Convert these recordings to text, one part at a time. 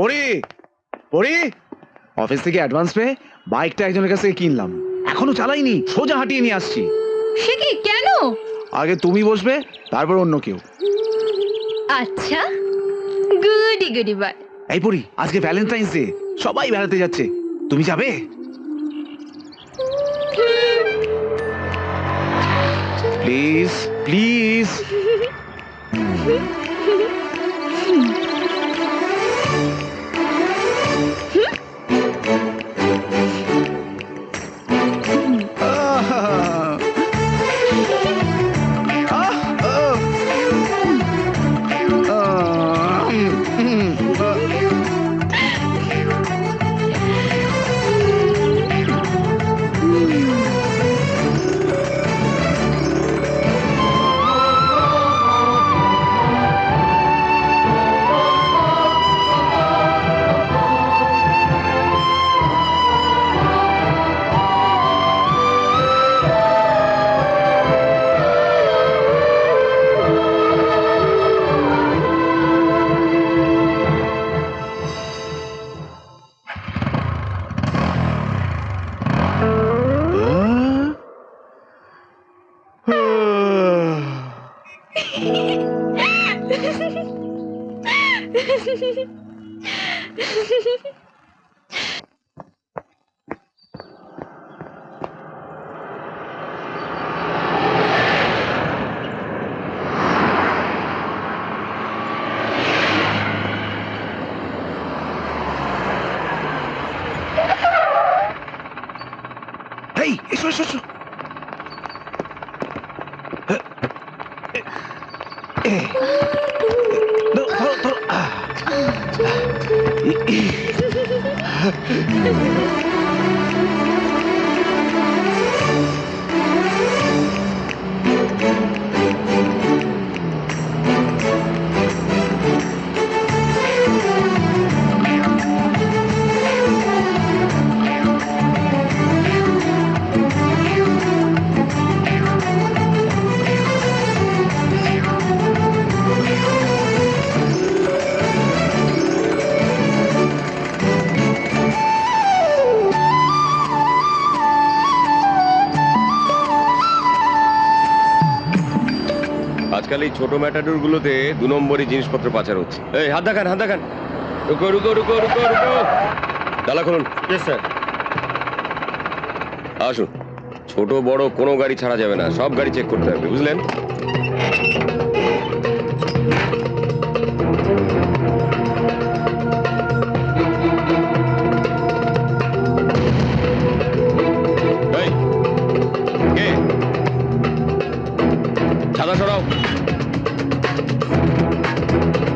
পরি পরি অফিস থেকে অ্যাডভান্স পেয়ে বাইকটা একজনের কাছ থেকে কিনলাম। এখনও চালাইনি সোজা হাঁটিয়ে নিয়ে আসছি। সে কি কেন? আগে তুমি বসবে তারপর অন্য কেউ। আচ্ছা গুডি গুডি বাই। এই পরি আজকে ভ্যালেন্টাইন্স ডে সবাই বেড়াতে যাচ্ছে। তুমি যাবে? Please please Ei, isso, isso, isso. Hehehehe এই ছোট ম্যাটাডোর গুলোতে দু নম্বরই জিনিসপত্র পাচার হচ্ছে। এই হাত দেখান হাত দেখান। রুকো রুকো রুকো রুকো রুকো। তালা খুলুন। স্যার আসুন। ছোট বড় কোনো গাড়ি ছাড়া যাবে না। সব গাড়ি চেক করতে হবে বুঝলেন? ছাতা সরাও। Thank you.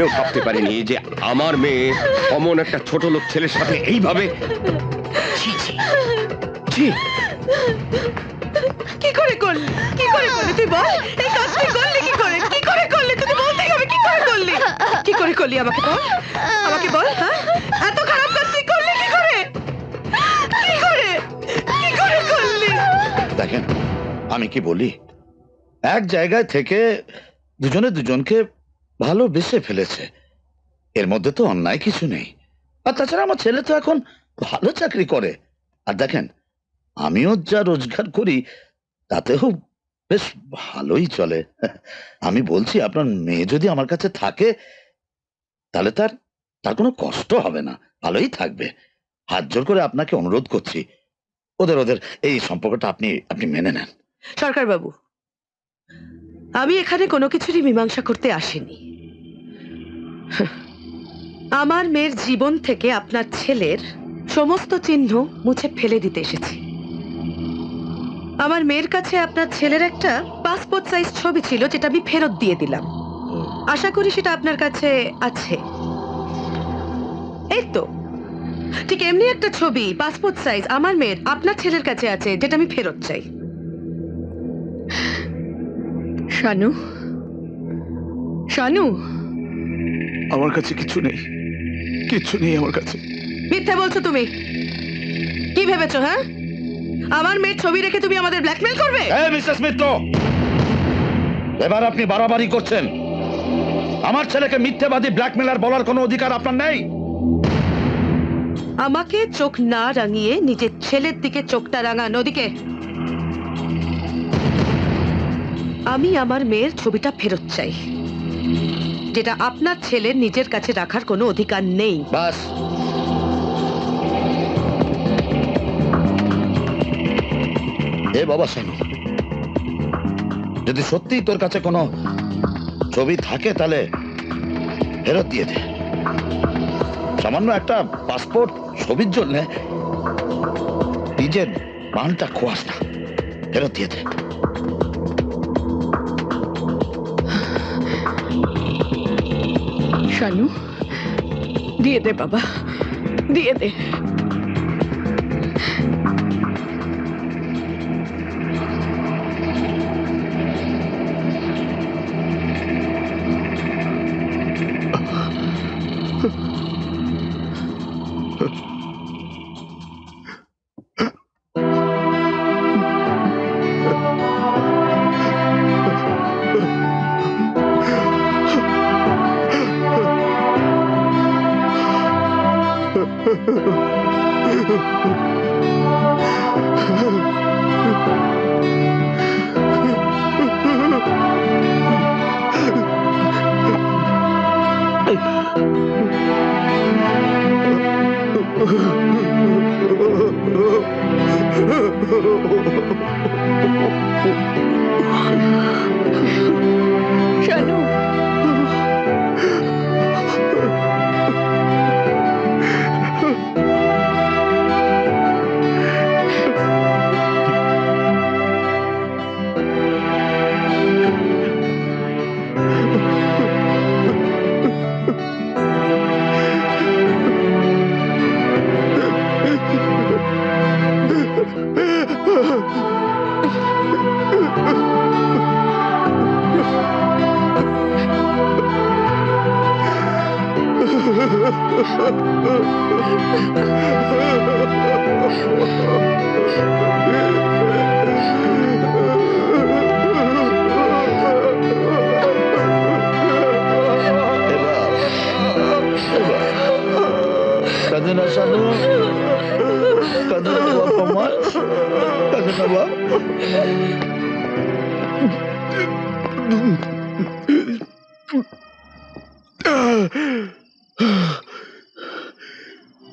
স্বপ্নেও ভাবতে পারিনি যে আমার মেয়ে অমন একটা ছোট লোক ছেলের সাথে এইভাবে ছি, ছি, ছি। কি করে করলি? কি করে করলি তুই বল? এই কাজ তুই করলি কি করে? কি করে করলি? তুই বলতেই হবে কি করে করলি। কি করে করলি আমাকে বল? আমাকে বল হ্যাঁ? এত খারাপ কাজ তুই করলি কি করে? কি করে? কি করে করলি? দেখেন আমি কি বলি? এক জায়গায় থেকে দুজনে দুজনকে ভালোবেসে ফেলেছে। এর মধ্যে তো অন্যায় কিছু নেই। আর তাছাড়া আমার ছেলে তো এখন ভালো চাকরি করে। আর দেখেন, আমিও যা রোজগার করি, তাতেও বেশ ভালোই চলে। আমি বলছি, আপনার মেয়ে যদি আমার কাছে থাকে, তাহলে তার তার কোনো কষ্ট হবে না। ভালোই থাকবে। হাত জোর করে আপনাকে অনুরোধ করছি, ওদের ওদের, এই সম্পর্কটা আপনি আপনি মেনে নেন। সরকার বাবু আমি এখানে কোনো কিছুরই মীমাংসা করতে আসিনি। আমার মেয়ের জীবন থেকে আপনার ছেলের সমস্ত চিহ্ন মুছে ফেলে দিতে এসেছি। আমার মেয়ের কাছে আপনার ছেলের একটা পাসপোর্ট সাইজ ছবি ছিল, যেটা আমি ফেরত দিয়ে দিলাম। আশা করি সেটা আপনার কাছে আছে। এই তো। ঠিক এমনি একটা ছবি পাসপোর্ট সাইজ আমার মেয়ের, আপনার ছেলের কাছে আছে, যেটা আমি ফেরত চাই। শানু? শানু? আমার কাছে কিছু নেই। কিছু নেই আমার কাছে। মিথ্যা বলছো তুমি? কি ভেবেছো হ্যাঁ? আমার মেয়ের ছবি রেখে তুমি আমাদের ব্ল্যাকমেল করবে? এই মিসেস মিত্র! এবার আপনি বাড়াবাড়ি করছেন। আমার ছেলেকে মিথ্যেবাদী ব্ল্যাকমেলার বলার কোনো অধিকার আপনার নেই? আমাকে চোখ না রাঙিয়ে নিজের ছেলের দিকে চোখটা রাঙা নদীকে আমি আমার মেয়ের ছবিটা ফেরত চাই। যেটা আপনার ছেলের নিজের কাছে রাখার কোনো অধিকার নেই। বাবা শানু যদি সত্যি তোর কাছে কোনো ছবি থাকে তাহলে ফেরত দিয়ে দে। সামান্য একটা পাসপোর্ট ছবির জন্য নিজের প্রাণটা খোয়াস না। ফেরত দিয়ে দে। শানু দিয়ে দে বাবা দিয়ে দে। কাঁদে না শানু কাঁদে না বাবা মা কাঁদে না বাবা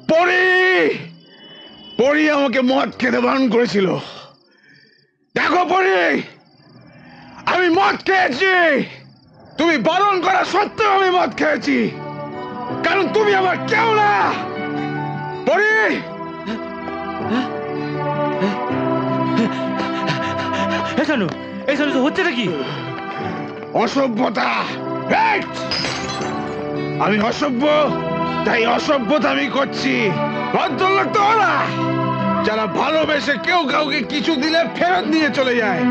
পরি! পরি আমাকে মদ খেতে বারণ করেছিল। দেখো পরি! আমি মদ খেয়েছি! তুমি বারণ করা সত্ত্বেও আমি মদ খেয়েছি। কারণ তুমি আমার কেউ না! পরি! এসানু এসানু তো হচ্ছে নাকি অসভ্যতা! আমি অসভ্য তাই অসভ্যতা আমি করছি। ভদ্রলোক তো ওরা যারা ভালোবেসে কেউ কাউকে কিছু দিলে ফেরত নিয়ে চলে যায়।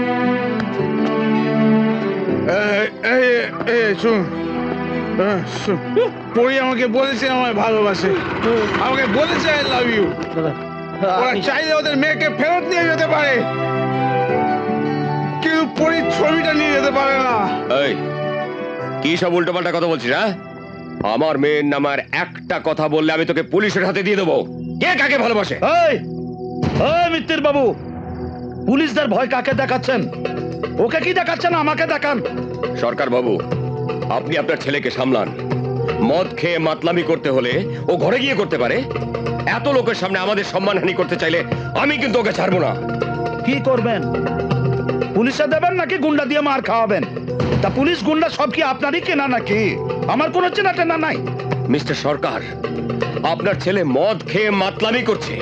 শুন আহ, আমাকে বলেছে আমায় ভালোবাসে। আমাকে বলেছে আই লাভ ইউ ওরা চাইলে ওদের মেয়েকে ফেরত নিয়ে যেতে পারে। কিন্তু পরির ছবিটা নিয়ে যেতে পারে না। এই কি সব উল্টোপাল্টা কথা বলছিস হ্যাঁ? আমার মেয়ের নামার একটা কথা বললে আমি তোকে পুলিশের হাতে দিয়ে দেবো। কে কাকে ভালোবাসে? মিত্তির বাবু পুলিশদের ভয় কাকে দেখাচ্ছেন? ওকে কি দেখাচ্ছেন? আমাকে দেখান। সরকার বাবু আপনি আপনার ছেলেকে সামলান। মদ খেয়ে মাতলামি করতে হলে ও ঘরে গিয়ে করতে পারে। এত লোকের সামনে আমাদের সম্মানহানি করতে চাইলে আমি কিন্তু ওকে ছাড়বো না। কি করবেন? পুলিশে দেবেন নাকি গুন্ডা দিয়ে মার খাওয়াবেন? তা পুলিশ গুন্ডা সব কি আপনারই কেনা নাকি? আমার কোনো চেনা টেনা নাই। মিস্টার সরকার আপনার ছেলে মদ খেয়ে মাতলামি করছে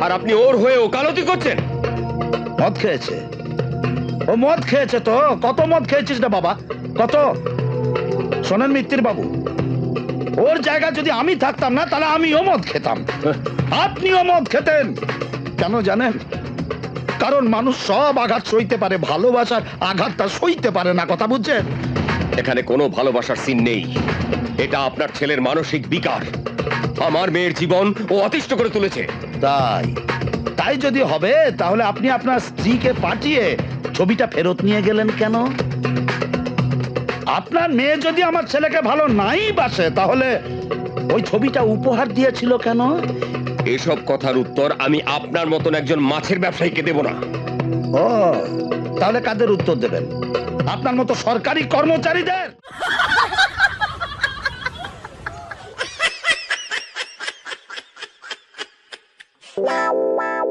আর আপনি ওর হয়ে ওকালতি করছেন। মদ খেয়েছে? ও মদ খেয়েছে তো? কত মদ খেয়েছিস রে বাবা? কত? শোনেন মিত্তির বাবু। ওর জায়গা যদি আমি থাকতাম না তাহলে আমিও মদ খেতাম। আপনিও মদ খেতেন। কেন জানেন? কারণ মানুষ সব আঘাত সইতে পারে ভালোবাসার আঘাতটা সইতে পারে না কথা বুঝছেন? এখানে কোনো ভালোবাসার সিন নেই। এটা আপনার ছেলের মানসিক বিকার আমার মেয়ের জীবন ও অতিষ্ঠ করে তুলেছে। তাই। তাই যদি হবে তাহলে আপনি আপনার স্ত্রীকে পাঠিয়ে ছবিটা ফেরত নিয়ে গেলেন কেন? আপনার মেয়ে যদি আমার ছেলেকে ভালো নাই বাসে তাহলে ওই ছবিটা উপহার দিয়েছিল কেন? এসব কথার উত্তর আমি আপনার মতন একজন মাছের ব্যবসায়ীকে দেব না। ও তাহলে কাদের উত্তর দেবেন? আপনার মতো সরকারি কর্মচারীদের Wow.